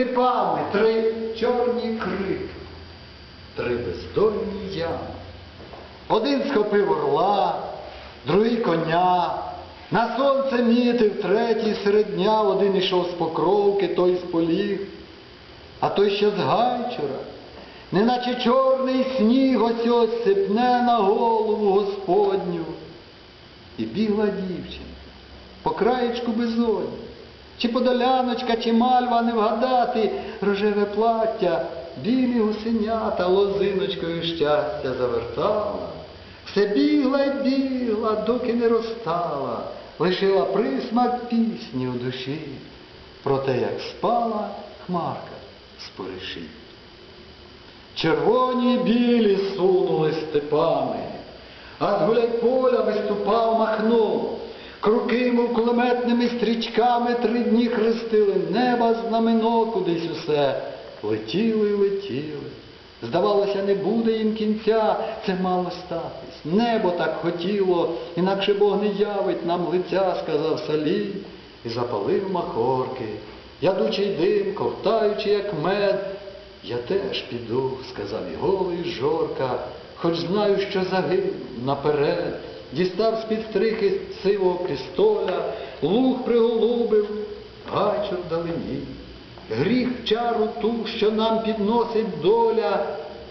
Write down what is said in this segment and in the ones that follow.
степами, три чорні крики, три бездольні ями. Один схопив орла, другий коня. На сонце мітив, третій серед дня, один ішов з покровки, той з полів, а той ще з гайчура. Неначе чорний сніг ось ось сипне на голову Господню. І бігла дівчинка по краєчку безодні. Чи подоляночка, чи мальва не вгадати, рожеве плаття, білі гусенята лозиночкою щастя завертала. Все бігла й бігла, доки не розстала, лишила присмак пісні у душі, про те, як спала хмарка з поріші. Червоні білі сунули степами, а з гуляй поля виступав махно. Круки, мов кулеметними стрічками, три дні хрестили неба знамено кудись усе. Летіли й летіли. Здавалося, не буде їм кінця, це мало статись. Небо так хотіло, інакше Бог не явить нам лиця, сказав Салій, і запалив махорки. Ядучий дим, ковтаючи, як мед, я теж піду, сказав і голий Жорка, хоч знаю, що загину наперед. Дістав з-під стрихи сивого пістоля, луг приголубив, гачу вдалині. Гріх чару ту, що нам підносить доля,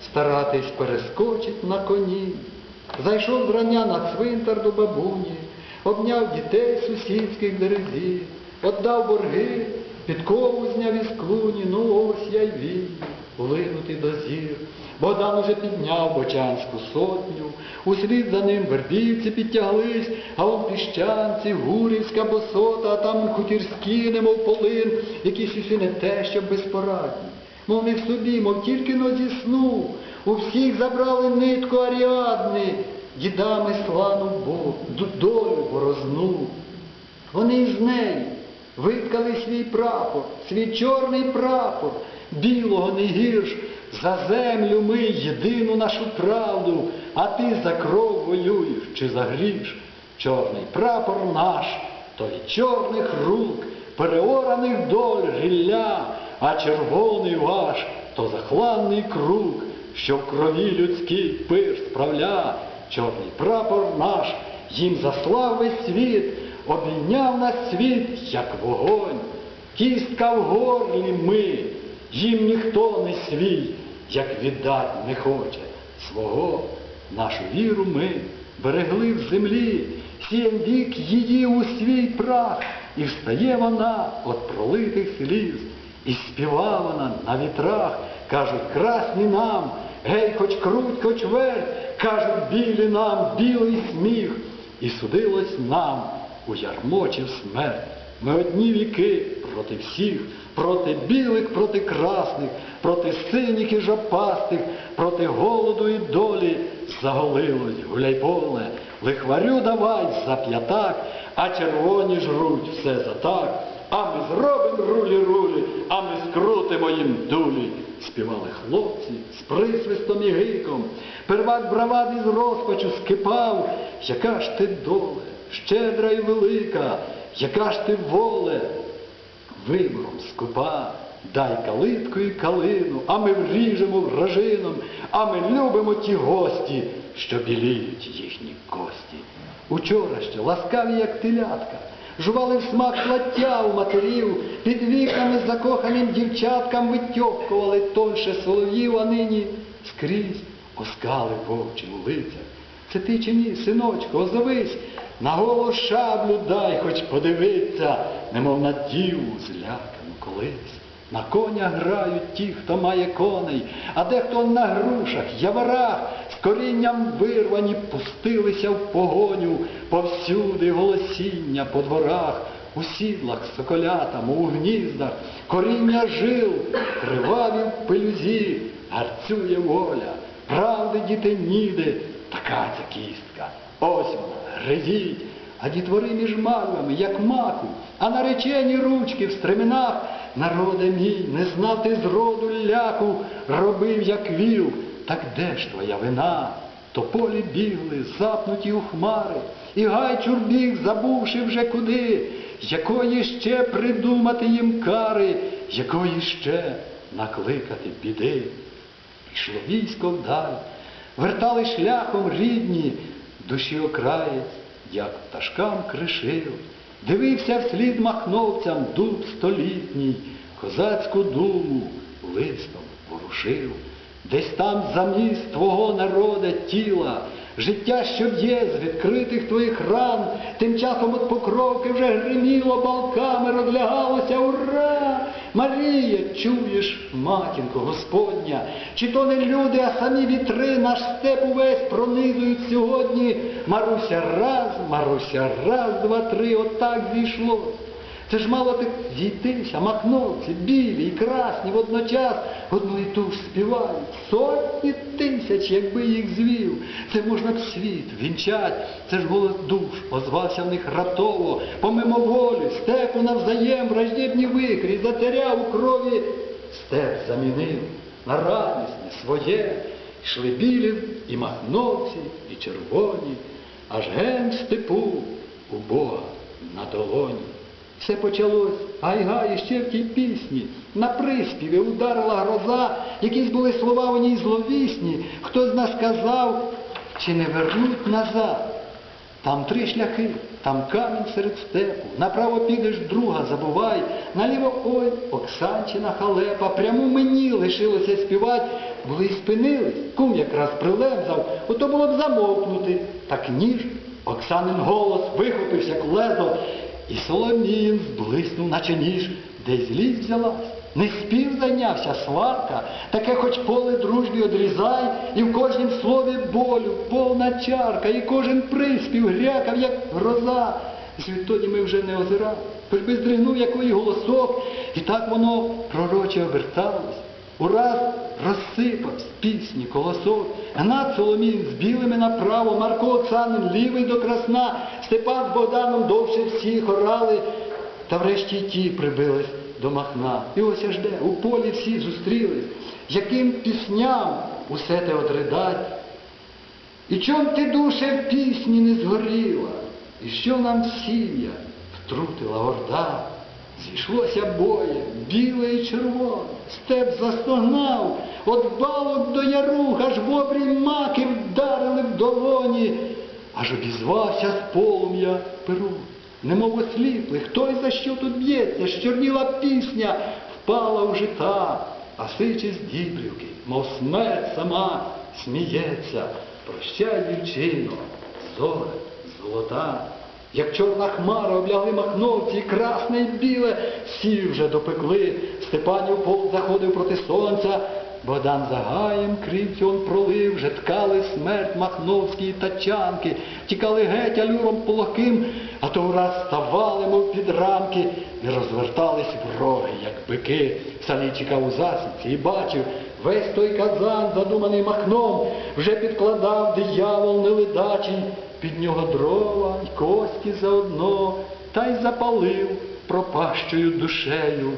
старатись перескочить на коні. Зайшов зрання на цвинтар до бабуні, обняв дітей сусідських дерезів, отдав борги, підкову зняв із клуні, ну ось я й вільний, улинути до зір. Богдан уже підняв бочанську сотню, услід за ним вербівці підтяглись, а он піщанці, гурівська босота, а там хутірські, немов полин, якісь усі не те, що безпорадні. Мов не в собі, мов тільки но зі сну, у всіх забрали нитку аріадни, дідами слану долю борозну. Вони із неї виткали свій прапор, свій чорний прапор, білого не гірш, за землю ми єдину нашу правду, а ти за кров воюєш чи за гріш. Чорний прапор наш, то й чорних рук, переораних доль гілля, а червоний ваш, то захланний круг, що в крові людський пир справля. Чорний прапор наш, їм заслав весь світ, обійняв нас світ, як вогонь. Кістка в горлі ми, їм ніхто не свій, як віддать не хоче свого. Нашу віру ми берегли в землі, сієм вік її у свій прах, і встає вона от пролитих сліз, і співа вона на вітрах, кажуть, красні нам, гей, хоч круть, хоч верть, кажуть, білі нам, білий сміх, і судилось нам у ярмо чи в смерть. Ми одні віки проти всіх, проти білих, проти красних, проти синіх і жопастих, проти голоду і долі заголилось гуляй поле, лихварю давай за п'ятак, а червоні жруть все за так. А ми зробимо рулі-рулі, а ми скрутимо їм дулі. Співали хлопці з присвистом і гиком. Первак бравад із розпачу скипав. Яка ж ти доле, щедра й велика, яка ж ти воле, вибором скупа, дай калитку і калину, а ми вріжемо вражином, а ми любимо ті гості, що біліють їхні кості. Учора ще ласкаві, як телятка, жували в смак плаття у матерів, під вікнами закоханим дівчаткам витьопкували тонше солов'їв, а нині скрізь оскали вовчі у лицях. Це ти чи ні, синочко, озовись, на голу шаблю дай хоч подивиться, немов на діву злякану колись. На коня грають ті, хто має коней, а дехто на грушах, яворах, з корінням вирвані, пустилися в погоню, повсюди голосіння по дворах, у сідлах соколята, мов у гніздах, коріння жил, криваві в пилюзі, гарцює воля, правди діти ніде, така ця кістка. Ось вона, гризіть, а дітвори між мальвами, як маку, а наречені ручки в стременах. Народе мій, не знав ти зроду ляку, робив, як віл, так де ж твоя вина? Тополі бігли, запнуті у хмари, і гайчур біг, забувши вже куди, якої ще придумати їм кари, якої ще накликати біди. Ішло військо вдаль, вертали шляхом рідні, душі окраєць, як пташкам кришив, дивився вслід махновцям дуб столітній, козацьку думу листом ворушив. Десь там замість твого народа тіла, життя, що б'є з відкритих твоїх ран, тим часом от покровки вже гриміло балками, розлягалося ура! Марія, чуєш, матінко Господня, чи то не люди, а самі вітри наш степ увесь пронизують сьогодні. Маруся раз, Маруся раз, два, три, отак зійшло. Це ж мало так зійтися, махновці, білі і красні водночас одну і ту ж співають. Сотні тисяч, якби їх звів. Це можна б світ вінчать. Це ж голос душ озвався в них раптово, помимоволі, степу навзаєм, враждебні викрі, затеряв у крові. Степ замінив на радісне своє. Йшли білі і махновці, і червоні, аж ген степу у Бога на долоні. Все почалось гай-гай ще в тій пісні. На приспіві ударила гроза, якісь були слова у ній зловісні. Хто з нас казав, чи не вернуть назад. Там три шляхи, там камінь серед степу. Направо підеш друга, забувай. Наліво ой, Оксанчина халепа. Пряму мені лишилося співать. Були й спинились, кум якраз прилемзав, ото було б замовкнути. Так ніж Оксанин голос вихопився як і Соломіїн зблиснув, наче ніж, де злість взялась. Не спів зайнявся сварка, таке хоч поле дружбі одрізай, і в кожнім слові болю повна чарка, і кожен приспів грякав, як гроза. І відтоді ми вже не озирали, хоч би здригнув якої голосок, і так воно пророче оберталось. Ураз розсипався пісні, колосок, Гнат Соломін з білими направо, Марко Оксанин лівий до красна, Степан з Богданом довше всіх орали, та врешті ті прибились до Махна. І ось аж де, у полі всі зустрілись, яким пісням усе те одридать. І чом ти душе в пісні не згоріла, і що нам сім'я втрутила орда? Зійшлося боє, біле і червоне, степ застогнав, от балок до ярух, аж в маки вдарили в долоні, аж обізвався з полум'я перун. Немов осліплий, хто й за що тут б'ється, щорніла пісня, впала у жита, а сичі з дібрівки, мов смерть сама сміється. Прощай, дівчино, зоре, золота. Як чорна хмара облягли махновці, і красне й біле, всі вже допекли. Степанів полк заходив проти сонця, Богдан за гаєм он пролив, вже ткали смерть махновські тачанки, тікали геть алюром полохим, а то враз ставали, мов під рамки, і розвертались вроги, як бики. Салій чекав у засідці і бачив, весь той казан, задуманий махном, вже підкладав диявол неледачий, під нього дрова й кості заодно, та й запалив пропащою душею.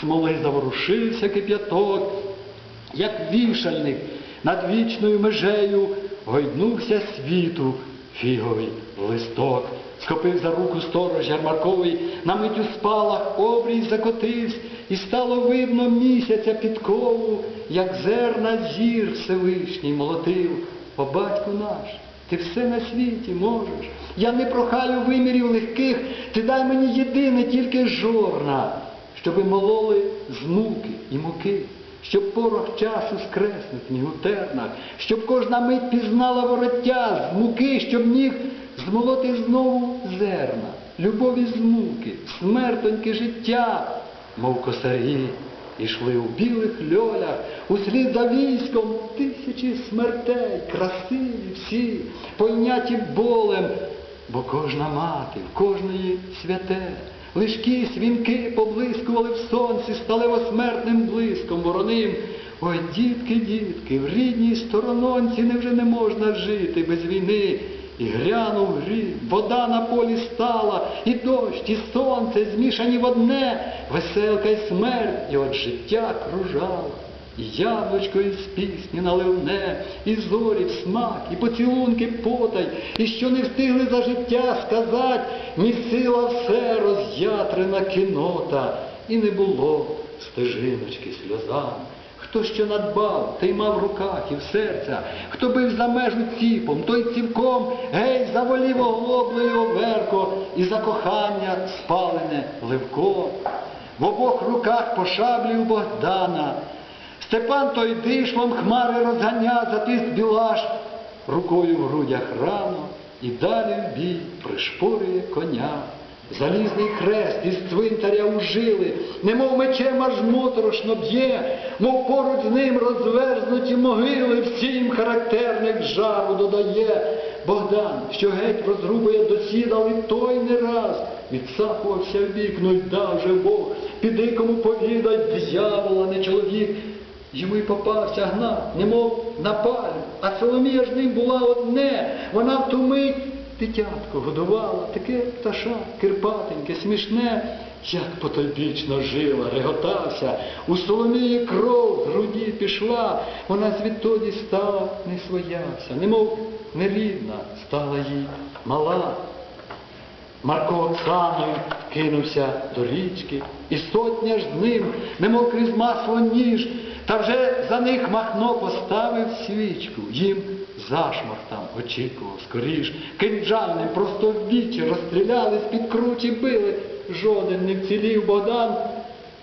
Смоли заворушився кип'яток, як вішальник над вічною межею гойднувся світу фіговий листок. Схопив за руку сторож Ярмарковий, на мить у спалах обрій закотився, і стало видно місяця підкову, як зерна зір Всевишній молотив. О, батьку наш, ти все на світі можеш. Я не прохаю вимірів легких, ти дай мені єдине тільки жорна, щоби мололи з муки і муки, щоб порох часу мій у щоб кожна мить пізнала вороття з муки, щоб міг змолоти знову зерна, любові з муки, смертоньке життя, мов косарі. Ішли у білих льолях, услід за військом тисячі смертей, красиві всі, пойняті болем, бо кожна мати, в кожної святе, лишки, свінки поблискували в сонці сталево-смертним блиском вороним. Ой, дітки, дітки, в рідній сторононці невже не можна жити без війни? І грянув грім, вода на полі стала, і дощ, і сонце змішані в одне, веселка й смерть, і от життя кружала. І яблучко із пісні наливне, і зорі в смак, і поцілунки потай, і що не встигли за життя сказать, ні сила все роз'ятрена кінота. і не було стежиночки сльозами. Хто що надбав, той мав в руках і в серця, хто бив за межу ціпом, той ціпком гей заволів оглоблею оверко, і за кохання спалене ливко. В обох руках по шаблі у Богдана. Степан той дишлом хмари розганя, затис білаш рукою в грудях рано, і далі в бій пришпорює коня. Залізний хрест із цвинтаря ужили, немов мечем аж моторошно б'є, мов поруч з ним розверзнуті могили, всім характерник жару додає. Богдан, що геть розрубує досідал, і той не раз відсахувався в бік, ну й дав же Бог, піди кому повідай, диявола, не чоловік. Йому й попався гнат, немов на палю, а Соломія ж ним була одне, вона в ту мить дитятко годувала, таке пташа, кирпатеньке, смішне, як потойбічно жила, реготався, у Соломії кров з груді пішла, вона звідтоді стала не своявся, немов нерідна стала їй мала. Марко Оксаною кинувся до річки, і сотня ж з ним, немов крізь масло ніж, та вже за них Махно поставив свічку, їм зашмор там очікував скоріш. Кинджальним просто в вічі розстріляли, з-під кручі били. Жоден не вцілів Богдан,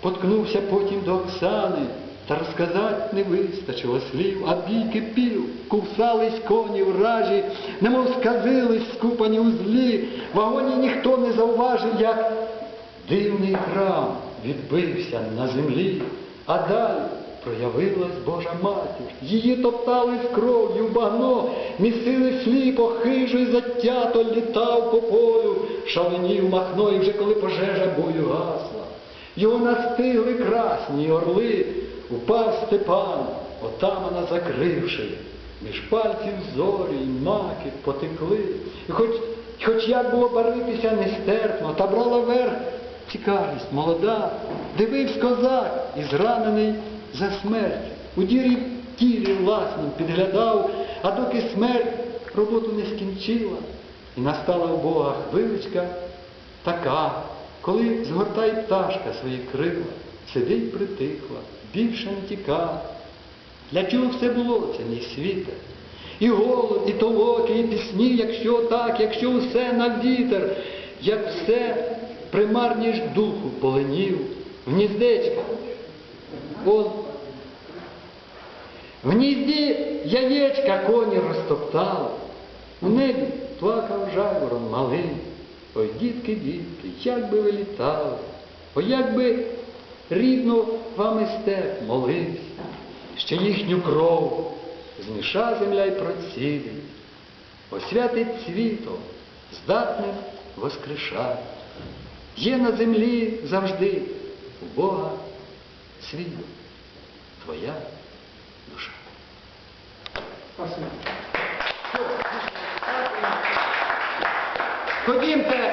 поткнувся потім до Оксани. Та розказать не вистачило слів, а бій кипів, кувсались коні вражі, немов сказились, скупані у злі. Вагоні ніхто не зауважив, як дивний храм відбився на землі, а далі проявилась Божа матір. Її топтали з кров'ю в багно, місили сліпо, хижо й затято літав по полю, шаленів махно, і вже коли пожежа бою гасла. Його настигли красні орли, упав Степан, отамана закривши. Між пальців зорі й маки потекли. І хоч, хоч як було баритися нестерпно, та брала верх цікавість молода, дивився козак і зранений за смерть. У дірі тілі власним підглядав, а доки смерть роботу не скінчила. І настала в Бога хвиличка така, коли згортає пташка свої крила, сидить притихла, більше не тіка. Для чого все було це мій світе? І голод, і толоки, і пісні, якщо так, якщо все на вітер, як все примарніш духу поленів, в гніздечка. Он в гнізді яєчка коні розтоптали, у небі плакав жайворон малий. Ой, дітки, дітки, як би ви літали, ой, як би рідно вами степ молився, що їхню кров зміша земля й процідить, освятить світом, здатним воскрешати. Є на землі завжди у Бога світ, твоя душа. Спасибо. Ходімте